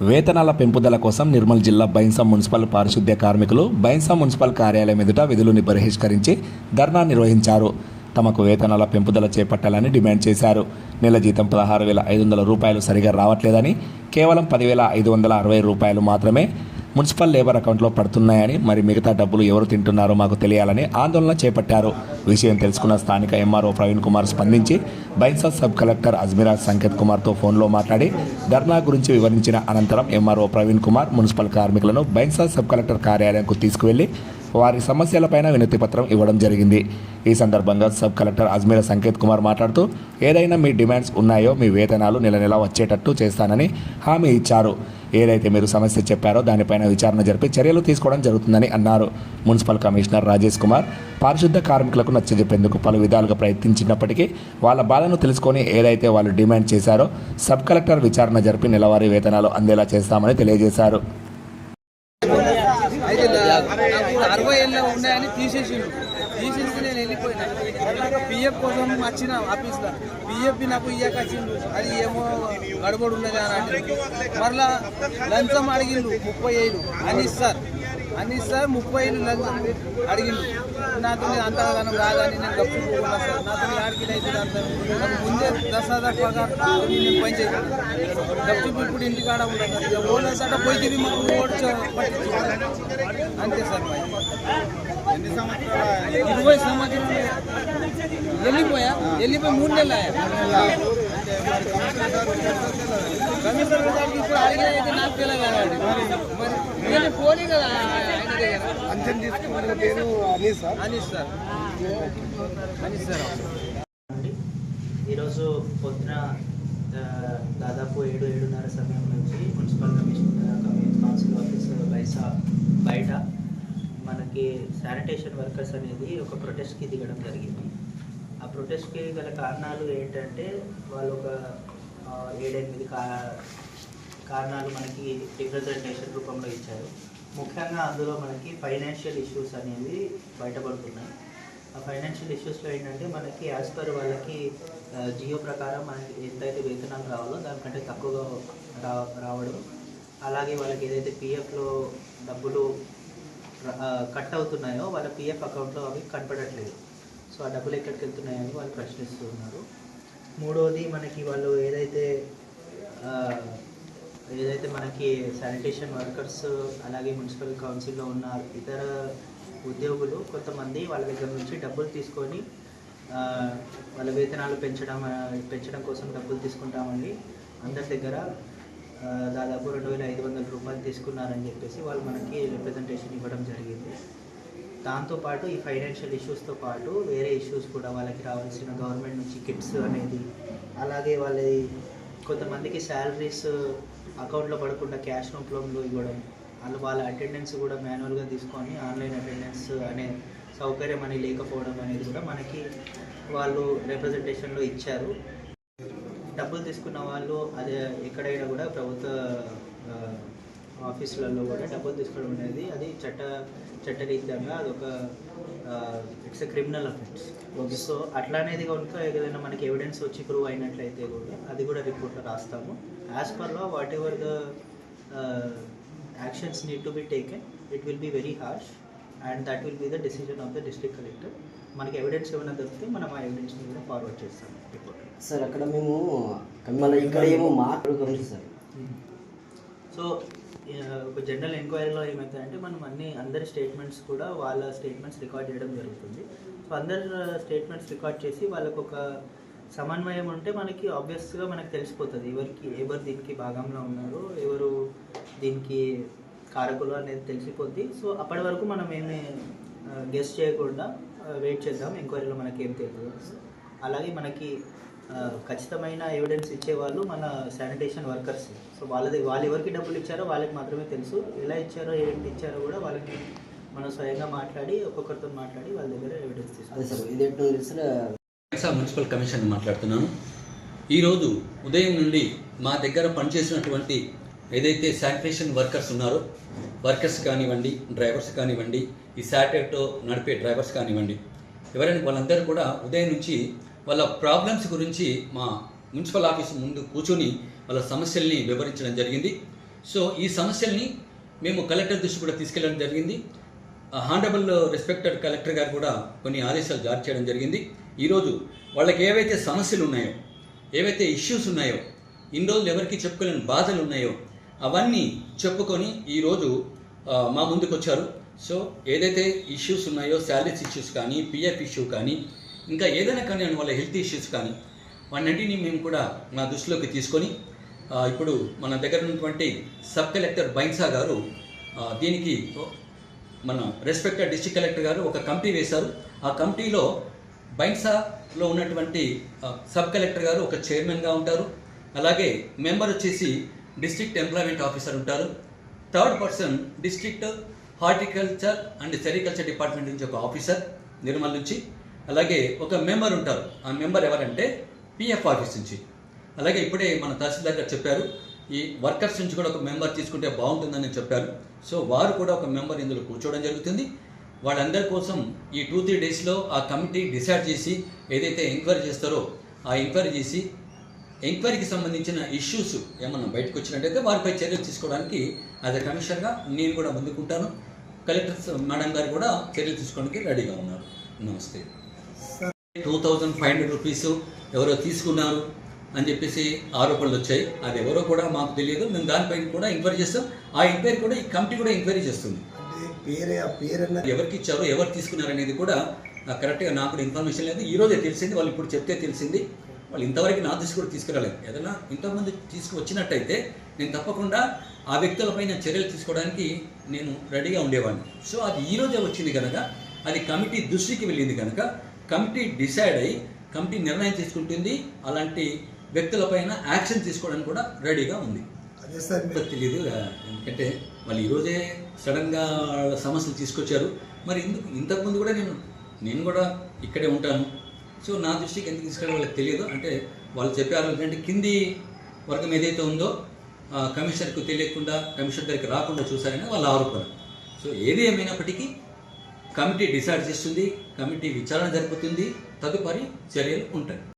వేతనాల పెంపుదల కోసం నిర్మల్ జిల్లా బైన్సా మున్సిపల్ పారిశుద్ధ్య కార్మికులు బైన్సా మున్సిపల్ కార్యాలయం ఎదుట విధులను బహిష్కరించి ధర్నా నిర్వహించారు. తమకు వేతనాల పెంపుదల చేపట్టాలని డిమాండ్ చేశారు. నెల జీతం పదహారు వేల ఐదు వందల రూపాయలు సరిగా రావట్లేదని కేవలం పదివేల ఐదు వందల అరవై రూపాయలు మాత్రమే మున్సిపల్ లేబర్ అకౌంట్లో పడుతున్నాయని మరి మిగతా డబ్బులు ఎవరు తింటున్నారో మాకు తెలియాలని ఆందోళన చేపట్టారు. విషయం తెలుసుకున్న స్థానిక ఎంఆర్ఓ ప్రవీణ్ కుమార్ స్పందించి బైన్సా సబ్ కలెక్టర్ అజ్మిరాజ్ సంకేత్ కుమార్తో ఫోన్లో మాట్లాడి ధర్నా గురించి వివరించిన అనంతరం ఎంఆర్ఓ ప్రవీణ్ కుమార్ మున్సిపల్ కార్మికులను బైన్సా సబ్ కలెక్టర్ కార్యాలయంకు తీసుకువెళ్ళి వారి సమస్యలపైన వినతి పత్రం ఇవ్వడం జరిగింది. ఈ సందర్భంగా సబ్ కలెక్టర్ అజ్మీర సంకేత్ కుమార్ మాట్లాడుతూ ఏదైనా మీ డిమాండ్స్ ఉన్నాయో మీ వేతనాలు నెల నెల వచ్చేటట్టు చేస్తానని హామీ ఇచ్చారు. ఏదైతే మీరు సమస్య చెప్పారో దానిపైన విచారణ జరిపి చర్యలు తీసుకోవడం జరుగుతుందని అన్నారు. మున్సిపల్ కమిషనర్ రాజేష్ కుమార్ పారిశుద్ధ కార్మికులకు నచ్చజెప్పేందుకు పలు విధాలుగా ప్రయత్నించినప్పటికీ వాళ్ళ బాధను తెలుసుకొని ఏదైతే వాళ్ళు డిమాండ్ చేశారో సబ్ కలెక్టర్ విచారణ జరిపి నెలవారీ వేతనాలు అందేలా చేస్తామని తెలియజేశారు. అరవై ఏళ్ళ ఉన్నాయని తీసేసిండు. తీసేసి నేను వెళ్ళిపోయినా. పిఎఫ్ కోసం వచ్చిన ఆఫీస్లో పిఎఫ్ నాకు ఇయ్యాక వచ్చిండు. అది ఏమో గడబడి ఉన్నది అని అంటే మరలా లంచం అడిగిండు ముప్పై ఏళ్ళు. అని సార్. అని సార్ ముప్పై ఏళ్ళు లంచం అడిగిండు. నాతో అంతగానం రాదని నేను గప్పు పోకున్నా సార్ నాతో ఆడికి అయితే అంత నాకు ముందే దస్ హజార్ పగార్ నేను పని చేశాను గప్పు ఇప్పుడు ఇంటికాడ ఉంటాను సార్ ఇక ఓన్లీ సార్ పోయి తిరిగి మాకు ఓడ్చ పట్టించుకోవాలి అంతే సార్ మరి. ఇరవై సంవత్సరాలు వెళ్ళిపోయా వెళ్ళిపోయి మూడు నెలలు అయ్యా. కమిషనర్ గారికి ఇప్పుడు నాకు మరి పోనీ కదా తీసుకున్న పేరు అనీస్ సార్ సార్ సార్ ఈరోజు పొద్దున దాదాపు ఏడు ఏడున్నర సమయం నుంచి municipal commissioner council office Bhainsa బయట మనకి శానిటేషన్ వర్కర్స్ అనేది ఒక ప్రొటెస్ట్కి దిగడం జరిగింది. ఆ ప్రొటెస్ట్కి గల కారణాలు ఏంటంటే వాళ్ళు ఒక ఏడెనిమిది కా కారణాలు మనకి రిప్రజెంటేషన్ రూపంలో ఇచ్చారు. ముఖ్యంగా అందులో మనకి ఫైనాన్షియల్ ఇష్యూస్ అనేవి బయటపడుతున్నాయి. ఆ ఫైనాన్షియల్ ఇష్యూస్లో ఏంటంటే మనకి యాజ్ పర్ వాళ్ళకి జియో ప్రకారం మనకి ఎంతైతే వేతనాలు రావాలో దానికంటే తక్కువగా రా రావడం. అలాగే వాళ్ళకి ఏదైతే పిఎఫ్లో డబ్బులు కట్ అవుతున్నాయో వాళ్ళ పిఎఫ్ అకౌంట్లో అవి కనపడట్లేదు. సో ఆ డబ్బులు ఎక్కడికి వెళ్తున్నాయని వాళ్ళు ప్రశ్నిస్తూ ఉన్నారు. మూడవది మనకి వాళ్ళు ఏదైతే ఏదైతే మనకి శానిటేషన్ వర్కర్స్ అలాగే మున్సిపల్ కౌన్సిల్లో ఉన్న ఇతర ఉద్యోగులు కొంతమంది వాళ్ళ దగ్గర నుంచి డబ్బులు తీసుకొని వాళ్ళ వేతనాలు పెంచడం పెంచడం కోసం డబ్బులు తీసుకుంటామండి అందరి దగ్గర దాదాపు రెండు వేల ఐదు వందల రూపాయలు తీసుకున్నారని చెప్పేసి వాళ్ళు మనకి రిప్రజెంటేషన్ ఇవ్వడం జరిగింది. దాంతోపాటు ఈ ఫైనాన్షియల్ ఇష్యూస్తో పాటు వేరే ఇష్యూస్ కూడా వాళ్ళకి రావాల్సిన గవర్నమెంట్ నుంచి కిట్స్ అనేది అలాగే వాళ్ళ కొంతమందికి శాలరీస్ అకౌంట్లో పడకుండా క్యాష్ రూపంలో ఇవ్వడం వాళ్ళు వాళ్ళ అటెండెన్స్ కూడా మాన్యువల్గా తీసుకొని ఆన్లైన్ అటెండెన్స్ అనే సౌకర్యం అనేది లేకపోవడం అనేది కూడా మనకి వాళ్ళు రిప్రజెంటేషన్లో ఇచ్చారు. డబ్బులు తీసుకున్న వాళ్ళు అదే ఎక్కడైనా కూడా ప్రభుత్వ ఆఫీసులలో కూడా డబ్బులు తీసుకోవడం అనేది అది చట్ట చట్టరీత్యంగా అదొక it's a criminal offence so అట్లా అనేది కనుక ఏదైనా మనకి ఎవిడెన్స్ వచ్చి ప్రూవ్ అయినట్లయితే కూడా అది కూడా రిపోర్ట్లో రాస్తాము. As per law whatever the actions need to be taken it will be very harsh and that will be the decision of the district collector మనకి ఎవిడెన్స్ ఏమైనా దొరికితే మనం ఆ ఎవిడెన్స్ని కూడా ఫార్వర్డ్ చేస్తాం రిపోర్ట్ సార్ అక్కడ మేము ఇక్కడ ఏమో మాట్లాడుకోండి సార్ సో ఒక జనరల్ ఎంక్వైరీలో ఏమవుతాయంటే మనం అన్ని అందరి స్టేట్మెంట్స్ కూడా వాళ్ళ స్టేట్మెంట్స్ రికార్డ్ చేయడం జరుగుతుంది. సో అందరి స్టేట్మెంట్స్ రికార్డ్ చేసి వాళ్ళకు ఒక సమన్వయం ఉంటే మనకి ఆబ్వియస్గా మనకు తెలిసిపోతుంది. ఎవరికి ఎవరు దీనికి భాగంలో ఉన్నారు ఎవరు దీనికి కారకులు అనేది తెలిసిపోద్ది. సో అప్పటి వరకు మనం ఏమి గెస్ట్ చేయకుండా వెయిట్ చేద్దాం. ఎంక్వైరీలో మనకి ఏం తెలియదు. అలాగే మనకి ఖచ్చితమైన ఎవిడెన్స్ ఇచ్చేవాళ్ళు మన శానిటేషన్ వర్కర్స్ సో వాళ్ళది వాళ్ళు ఎవరికి డబ్బులు ఇచ్చారో వాళ్ళకి మాత్రమే తెలుసు. ఎలా ఇచ్చారో ఏంటి ఇచ్చారో కూడా వాళ్ళకి మనం స్వయంగా మాట్లాడి ఒక్కొక్కరితో మాట్లాడి వాళ్ళ దగ్గర ఎవిడెన్స్ అదే తీసుకుంటాం వైఎస్ఆర్ మున్సిపల్ కమిషన్ మాట్లాడుతున్నాను. ఈరోజు ఉదయం నుండి మా దగ్గర పనిచేసినటువంటి ఏదైతే శానిటేషన్ వర్కర్స్ ఉన్నారో వర్కర్స్ కానివ్వండి డ్రైవర్స్ కానివ్వండి ఈ శాటిలైట్ నడిపే డ్రైవర్స్ కానివ్వండి ఎవరైనా వాళ్ళందరూ కూడా ఉదయం నుంచి వాళ్ళ ప్రాబ్లమ్స్ గురించి మా మున్సిపల్ ఆఫీస్ ముందు కూర్చొని వాళ్ళ సమస్యల్ని వివరించడం జరిగింది. సో ఈ సమస్యల్ని మేము కలెక్టర్ దృష్టి కూడా తీసుకెళ్ళడం జరిగింది. హాండబుల్ రెస్పెక్టెడ్ కలెక్టర్ గారు కూడా కొన్ని ఆదేశాలు జారీ చేయడం జరిగింది. ఈరోజు వాళ్ళకి ఏవైతే సమస్యలు ఉన్నాయో ఏవైతే ఇష్యూస్ ఉన్నాయో ఇన్ని రోజులు ఎవరికి చెప్పుకోలేని బాధలు ఉన్నాయో అవన్నీ చెప్పుకొని ఈరోజు మా ముందుకు వచ్చారు సో ఏదైతే ఇష్యూస్ ఉన్నాయో శాలరీస్ ఇష్యూస్ కానీ పిఎఫ్ ఇష్యూ కానీ ఇంకా ఏదైనా కానీ వాళ్ళ హెల్త్ ఇష్యూస్ కానీ వాటన్నింటినీ మేము కూడా మా దృష్టిలోకి తీసుకొని ఇప్పుడు మన దగ్గర ఉన్నటువంటి సబ్ కలెక్టర్ బైన్సా గారు దీనికి మన రెస్పెక్టెడ్ డిస్ట్రిక్ట్ కలెక్టర్ గారు ఒక కమిటీ వేశారు. ఆ కమిటీలో బైన్సాలో ఉన్నటువంటి సబ్ కలెక్టర్ గారు ఒక చైర్మన్గా ఉంటారు. అలాగే మెంబర్ వచ్చేసి డిస్ట్రిక్ట్ ఎంప్లాయ్మెంట్ ఆఫీసర్ ఉంటారు. Third person district horticulture and sericulture department నుంచి ఒక ఆఫీసర్ నిర్మల్ నుంచి. అలాగే ఒక మెంబర్ ఉంటారు. ఆ మెంబర్ ఎవరంటే పిఎఫ్ ఆఫీస్ నుంచి. అలాగే ఇప్పుడే మన తహసీల్దార్ గారు చెప్పారు ఈ వర్కర్స్ నుంచి కూడా ఒక మెంబర్ తీసుకుంటే బాగుంటుందని చెప్పారు. సో వారు కూడా ఒక మెంబర్ ఇందులో కూర్చోవడం జరుగుతుంది. వాళ్ళందరి కోసం ఈ టూ త్రీ డేస్లో ఆ కమిటీ డిసైడ్ చేసి ఏదైతే ఎంక్వైరీ చేస్తారో ఆ ఎంక్వైరీ చేసి ఎంక్వైరీకి సంబంధించిన ఇష్యూస్ ఏమన్నా బయటకు వచ్చినట్టయితే వారిపై చర్యలు తీసుకోవడానికి యాజ్ అ కమిషనర్గా నేను కూడా ముందుకుంటాను. కలెక్టర్ మేడం గారు కూడా చర్యలు తీసుకోవడానికి రెడీగా ఉన్నారు. నమస్తే. Two thousand five hundred rupees ఎవరో తీసుకున్నారు అని చెప్పేసి ఆరోపణలు వచ్చాయి. అది ఎవరో కూడా మాకు తెలియదు. మేము దానిపైన కూడా ఎంక్వైరీ చేస్తాం. ఆ ఎంక్వైరీ కూడా ఈ కమిటీ కూడా ఎంక్వైరీ చేస్తుంది. ఎవరికి ఇచ్చారో ఎవరు తీసుకున్నారు అనేది కూడా నాకు కరెక్ట్గా నాకు ఇన్ఫర్మేషన్ లేదు. ఈ రోజే తెలిసింది. వాళ్ళు ఇప్పుడు చెప్తే తెలిసింది. వాళ్ళు ఇంతవరకు నా దృష్టి కూడా తీసుకురాలేదు. ఏదైనా ఇంతకుముందు తీసుకువచ్చినట్టయితే నేను తప్పకుండా ఆ వ్యక్తులపైన చర్యలు తీసుకోవడానికి నేను రెడీగా ఉండేవాడిని. సో అది ఈ రోజే వచ్చింది కనుక అది కమిటీ దృష్టికి వెళ్ళింది కనుక కమిటీ డిసైడ్ అయ్యి కమిటీ నిర్ణయం తీసుకుంటుంది. అలాంటి వ్యక్తులపైన యాక్షన్ తీసుకోవడానికి కూడా రెడీగా ఉంది. అదే సార్ తెలియదు ఎందుకంటే వాళ్ళు ఈరోజే సడన్గా సమస్యలు తీసుకొచ్చారు. మరి ఇందుకు ఇంతకుముందు కూడా నేను నేను కూడా ఇక్కడే ఉంటాను. సో నా దృష్టికి ఎందుకు తీసుకెళ్ళి వాళ్ళకి తెలియదు అంటే వాళ్ళు చెప్పారు ఏంటంటే కింది వర్గం ఏదైతే ఉందో కమిషనర్కు తెలియకుండా కమిషనర్ దగ్గరికి రాకుండా చూశారని వాళ్ళ ఆరోపణ. సో ఏది ఏమైనప్పటికీ కమిటీ డిసైడ్ చేస్తుంది కమిటీ విచారణ జరుపుతుంది తదుపరి చర్యలు ఉంటాయి.